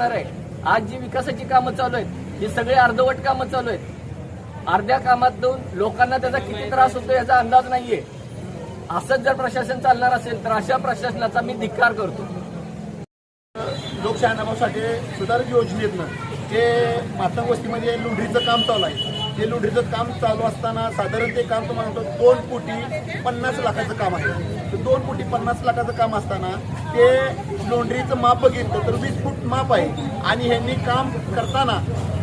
करणार आहे. आज जी विकासाची कामं चालू आहेत ही सगळी अर्धवट कामं चालू आहेत. अर्ध्या कामात दोन लोकांना त्याचा किती त्रास होतो याचा अंदाज नाहीये. असंच जर प्रशासन चालणार असेल तर अशा प्रशासनाचा मी धिक्कार करतो. लोकशाहीसाठी सुधारित योजनेतनं ते मातंग वस्तीमध्ये लुढीचं काम चालू आहे. ते लुढीचं काम चालू असताना साधारण ते काम तुम्हाला म्हणतो दोन कोटी पन्नास लाखाचं काम आहे. तर दोन कोटी पन्नास लाखाचं काम असताना ते लोंढरीचं माप बघितलं तर वीस फूट माप आहे. आणि ह्यांनी काम करताना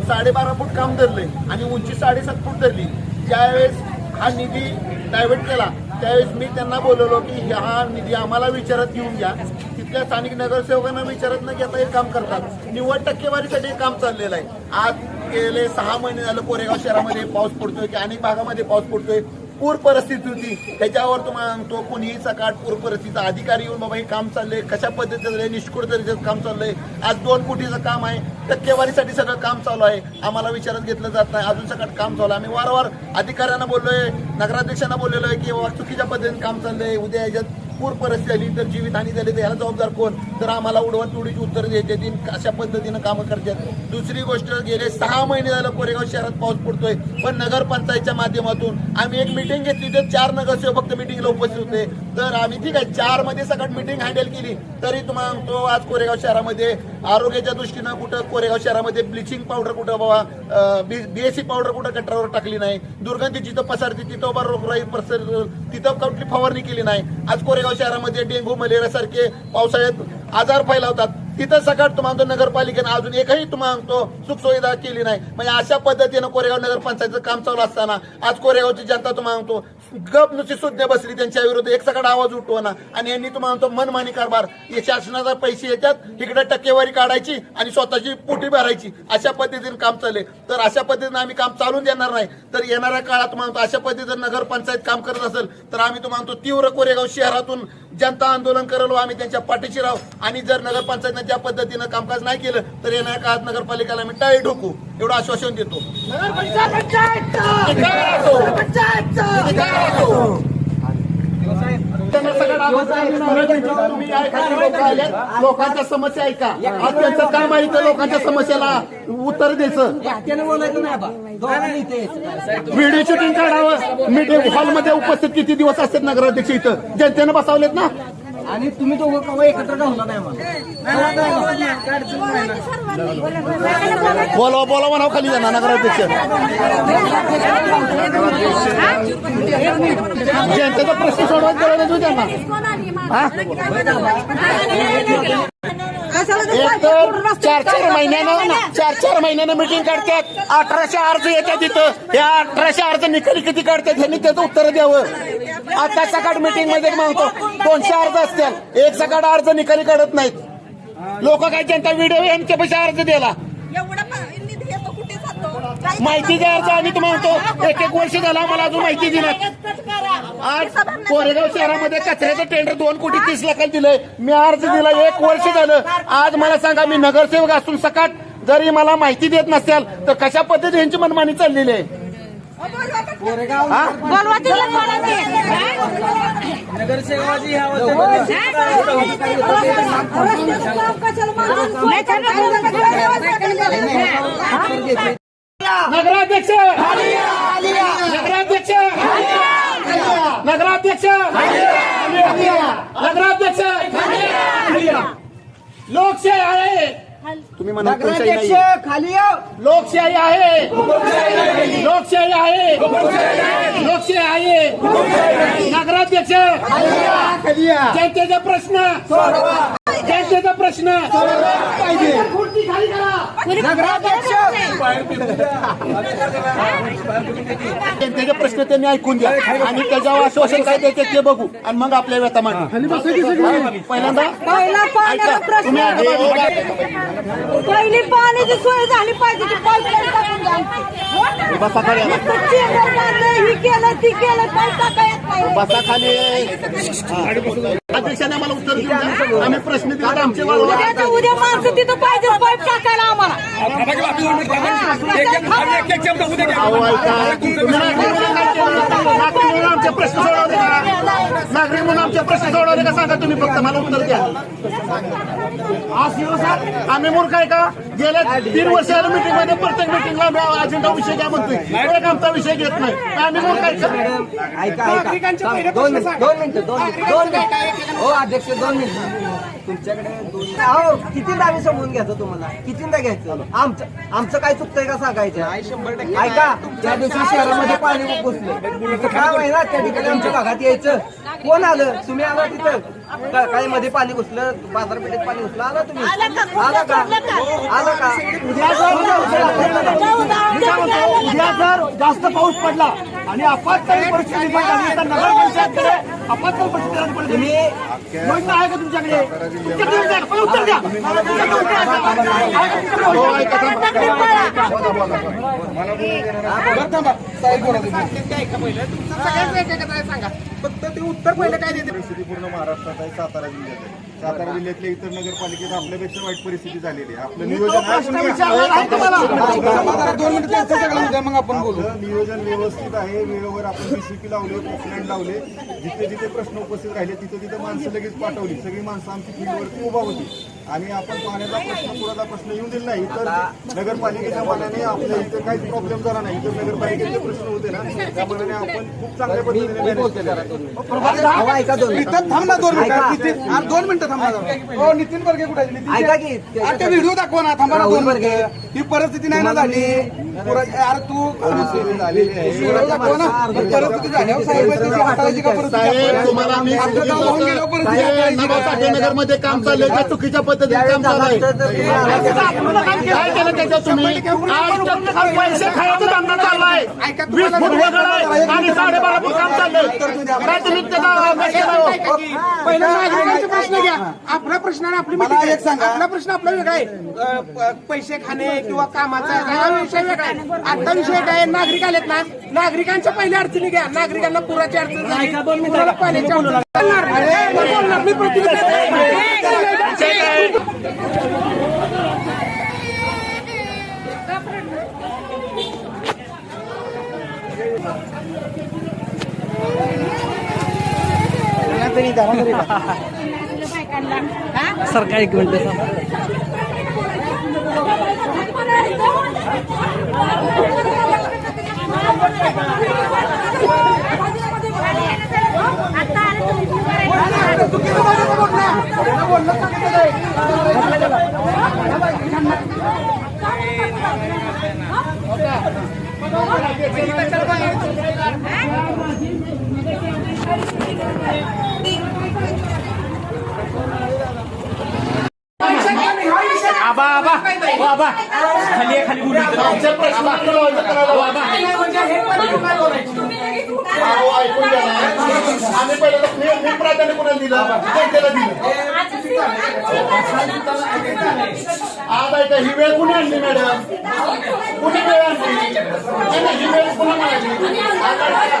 साडेबारा फूट काम धरलंय आणि उंची साडेसात फूट धरली. ज्यावेळेस हा निधी डायव्हर्ट केला त्यावेळेस मी त्यांना बोलवलो की हा निधी आम्हाला विचारात घेऊन घ्या. तिथल्या स्थानिक नगरसेवकांना विचारत न घेता हे काम करतात. निव्वळ टक्केवारीसाठी हे काम चाललेलं आहे. आज गेले सहा महिने झालं कोरेगाव शहरामध्ये पाऊस पडतोय की अनेक भागामध्ये पाऊस पडतोय. पूर परिस्थिती होती. त्याच्यावर तुम्हाला सांगतो कुणीही सकाळ पूर परिस्थितीचा अधिकारी येऊन बाबा हे काम चाललंय. कशा पद्धतीचं चाललंय? निष्कुळ काम चाललंय. आज दोन कोटीचं काम आहे. टक्केवारीसाठी सगळं काम चालू आहे. आम्हाला विचारात घेतलं जात नाही. अजून सकाळ काम चालू आहे. आम्ही वारंवार अधिकाऱ्यांना बोललोय नगराध्यक्षांना बोललेलो आहे की बाबा चुकीच्या पद्धतीने काम चाललंय. उद्या याच्यात पूर परिस्थिती आली. तर जीवितहानी झाली तर याला जबाबदार कोण? तर आम्हाला उडवत उडीची उत्तर देते अशा पद्धतीनं कामं करतात. दुसरी गोष्ट गेले सहा महिने झालं कोरेगाव शहरात पाऊस पडतोय. पण नगरपंचायतच्या माध्यमातून आम्ही एक मिटिंग घेतली. तर चार नगरसेवक फक्त मिटिंगला उपस्थित होते. तर आम्ही ठीक आहे चारमध्ये सगळं मिटिंग हँडल केली. तरी तुम्हाला तो आज कोरेगाव शहरामध्ये आरोग्याच्या दृष्टीनं कुठं कोरेगाव शहरामध्ये ब्लिचिंग पावडर कुठं बाबा बीएससी पावडर कुठं कटरावर टाकली नाही. दुर्गंधी जिथं पसरते तिथं बाबा रोगराई पसर तिथं कुठली फवारणी केली नाही. आज कोरेगाव शहरामध्ये डेंग्यू मलेरिया सारखे पावसाळ्यात आजार फैलावतात. तिथं सकाळ तुम्हाला नगरपालिकेनं अजून एकही तुम्हाला सुख सुखसुविधा केली नाही. म्हणजे अशा पद्धतीनं कोरेगाव नगरपंचायतचं काम चालू असताना आज कोरेगावची जनता तुम्हाला म्हणतो गप नुसती सुज्ञ बसली त्यांच्या विरुद्ध एक सकाळ आवाज उठवणं आणि यांनी तुम्हाला म्हणतो मनमानी कारभार. हे शासनाचा पैसे येतात इकडे टक्केवारी काढायची आणि स्वतःची पोटी भरायची. अशा पद्धतीने काम चालले तर अशा पद्धतीने आम्ही काम चालून देणार नाही. तर येणाऱ्या काळात म्हणतो अशा पद्धतीनं नगरपंचायत काम करत असेल तर आम्ही तुम्हाला म्हणतो तीव्र कोरेगाव शहरातून जनता आंदोलन करलो आम्ही त्यांच्या पाठीशी राहू. आणि जर नगरपंचायतनं ज्या पद्धतीनं कामकाज नाही केलं तर येणाऱ्या काळात नगरपालिकेला आम्ही टाळी ठोकू एवढं आश्वासन देतो. त्यांना सगळं आवाज लोकांच्या समस्या ऐका. आज त्यांचं काम आहे तर लोकांच्या समस्याला? उत्तर द्यायचं. व्हिडिओ शूटिंग काढावं. मीटिंग हॉलमध्ये उपस्थित किती दिवस असतात नगराध्यक्ष इथं? जनतेनं बसवलेत ना? आणि तुम्ही दोघं कवा एकत्र राहणार नाही मला बोलावा बोलावा नाव खाली जाणार नगराध्यक्ष जनतेचा प्रश्न सोडवायचा करायला नाही त्यांना चार चार महिन्यानं चार चार महिन्यानं मिटिंग काढतात. अठराशे अर्ज येतात तिथं या अठराशे अर्ज निकाली किती काढतात ह्यांनी त्याचं उत्तर द्यावं. आता सकाळ मिटिंगमध्ये म्हणतो दोनशे अर्ज असतील. एक सकाळ अर्ज निकाली काढत नाहीत. लोक काय जनता व्हिडिओ यांच्या पैसे अर्ज दिला. एवढा पा- निधी येतो कुठे जातो? काही माहिती द्यायचं आणि तुम्हाला म्हणतो एक एक वर्ष झालं आम्हाला अजून माहिती दिली. आज कोरेगाव शहरामध्ये कचऱ्याचं टेंडर दोन कोटी तीस लाखाला दिलंय. मी अर्ज दिला एक वर्ष झालं. आज मला सांगा मी नगरसेवक असून सकाट जरी मला माहिती देत नसेल तर कशा पद्धतीने यांची मनमानी चाललेली आहे? बोलवा तिला बोलावते. नगरसेवाची ह्या. नगराध्यक्ष! नगराध्यक्ष! नगराध्यक्ष! नगराध्यक्ष! तुम्ही म्हणा लोकशाही नगराध्यक्ष नाहीये. खाली या लोकशाही आहे. लोकशाही आहे. लोकशाही आहे. नगराध्यक्ष जनतेचा प्रश्न जनतेचा प्रश्न. पाहिजे खाली करा नगराध्यक्ष जनतेचे प्रश्न त्यांनी ऐकून घ्या. आणि त्याच्यावर आश्वासन काय द्यायचे ते बघू. आणि मग आपल्या व्यथा मांडू. पहिल्यांदा पहिला पाण्याचा प्रश्न पहिली सोय झाली पाहिजे द्या. बसा खाली. ही केलं ती केलं बसा खाली. अध्यक्षाने आम्हाला उत्तर देऊन द्या आम्ही प्रश्न दिला आमचे उद्या माणसं तिथं पाहिजे पाईप टाकायला आम्हाला आमचे प्रश्न सोडवले का नागरिक म्हणून आमचे प्रश्न सोडवले का सांगा तुम्ही फक्त मला उत्तर द्या. आज दिवस आम्ही मूर्ख आहे का? गेल्या तीन वर्ष मीटिंगमध्ये प्रत्येक मीटिंगला अजेंडा विषय घ्या म्हणतोय. एक आमचा विषय घेत नाही. आम्ही मूर्ख आहे का? ऐका ऐका. थांब, दोन मिनिट दोन मिनिटं दोन मिनिटं दोन मिनिटं. हो अध्यक्ष दोन मिनिटं. तुमच्याकडे दोन हो कितींदा आम्ही समजून घ्यायचं तुम्हाला? कितींदा घ्यायचं? आमचं आमचं काय चुकतंय का सांगायचं? ऐका त्या दिवशी शहरामध्ये पाणी घुसलं तिथं काय आहे ना त्या ठिकाणी आमच्या भागात यायचं. कोण आलं? तुम्ही आला तिथं? का- काय मध्ये पाणी घुसलं? बाजारपेठेत पाणी घुसलं? आला तुम्ही? आला का? आला का? उद्या म्हणतो, उद्या जर जास्त पाऊस पडला आणि आपत्कालीन परिस्थिती निर्माण झाली तर नगर पंचायतकडे आपत्कालीन परिस्थिती योजना आहे का तुमच्याकडे? तुमच्याकडे उत्तर द्या? फक्त ते उत्तर पहिलं काय देते? पूर्ण महाराष्ट्रात आहे सातारा जिल्ह्यात आहे. सातारा जिल्ह्यातल्या इतर नगरपालिकेत आपल्यापेक्षा वाईट परिस्थिती झालेली आहे. आपलं नियोजन मग आपण आपलं नियोजन व्यवस्थित आहे. वेळेवर आपण बीसीपी लावले पोकलँड लावले. जिथे जिथे प्रश्न उपस्थित राहिले तिथे तिथे माणसं लगेच पाठवली. सगळी माणसं आमची फील्डवरती उभा होती. आणि आपण पाण्याचा प्रश्न पुराचा प्रश्न येऊन दिला नाही तर नगरपालिकेच्या मनाने आपल्या इथे काहीच प्रॉब्लेम झाला नाही इतर नगरपालिकेचे प्रश्न होते ना त्या मनाने आपण खूप चांगल्या पद्धतीने. अहो, ऐका दोन मिनिटं. दोन. मिनिटं नितीन अरे दोन मिनिटं थांबा जरा. हो नितीन बर्गे कुठे आहे? नितीन ऐका की अरे ते व्हिडिओ दाखवा ना थांबा दोन बर्गे. ही परिस्थिती नाही ना झाली अरे तू परिस्थिती दाखवा ना ही झाल्यावर साहेब त्याची हाताळायची का परिस्थिती? तुम्हाला नगरमध्ये काम चाललंय चुकीच्या पद्धतीने काम चालू आहे. काय केलं? त्याच्यात तुम्ही? आज तर पैसे खायचं धंदा चाललाय ऐका, वीस तुम्हाला फूट वगळ आहे आणि साडेबारा फूट काम चाललंय. काय तुम्ही त्याचा अभ्यास केला हो? पहिला नागरिकांचे प्रश्न घ्या. आपला प्रश्न आणि आपली मला एक सांगा. आपला प्रश्न आपला वेगळा आहे. अ, प- पैसे खाणे किंवा कामाचा हा विषय वेगळा आहे. आता विषय काय आहे? नागरिक आलेत ना? नागरिकांच्या पहिल्या अडचणी घ्या. नागरिकांना पुराची अडचण झाली पुराला पाण्याची अडचण झाली. अरे, मी बोलणार, मी प्रतिनिधी आमचे प्रश्न मागं करायला अहो, ऐकून घ्या ना. आम्ही पहिलं तर मी- मी प्राधान्य कोणाला दिलं जनतेला दिलं आज ऐका ही वेळ कुणी आणली मॅडम कुणी वेळ आणली नाही, नाही, ही वेळ पुन्हा म्हणाली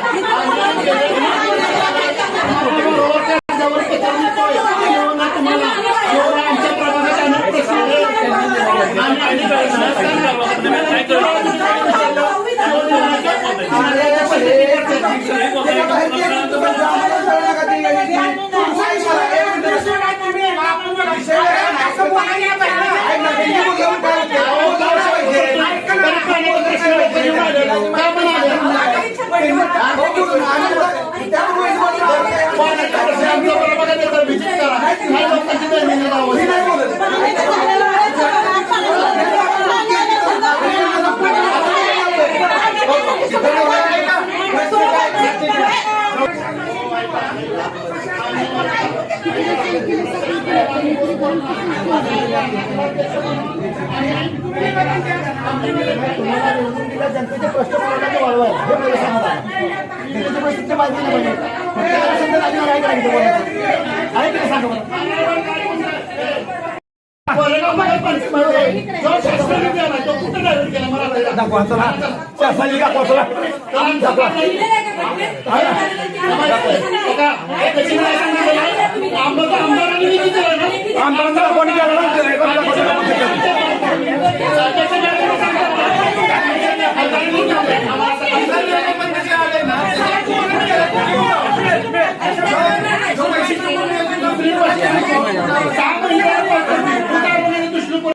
त्यामुळे ऐका, आम्ही बरोबर त्या जागेवर त्याच्यावर निघतोय. येऊ ना तुम्हाला. येऊ ना आमच्या प्रभागात अनेक प्रश्न आहेत. आम्ही अनेक जनतेचे प्रश्न सोडवण्याचे वळवाय हे पहिलं समाधान जनतेची परिस्थिती माहिती नाही पाहिजे प्रत्येकाला समजा अधिकार आहे का आहे की सांगा मला? कोरेगावमध्ये शासनाने दिला नाही, तो कुठं डायव्हर्ट केला मला आता दाखवा. शासनाने दाखवा, चला. चला, दाखवा. आहे ना? बघा, हे कशी नाही सांगितलं आहे? आमदार- आमदारांनी निधी दिला ना? आमदारांना कोणी दिला नाही? आले ना सहा महिने उदाहरणाने दुसरं कोण-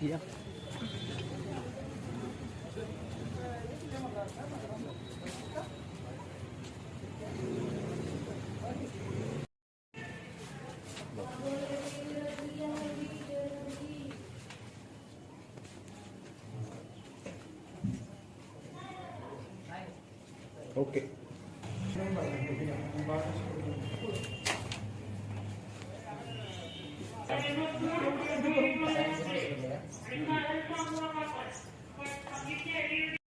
gì đâu Okay.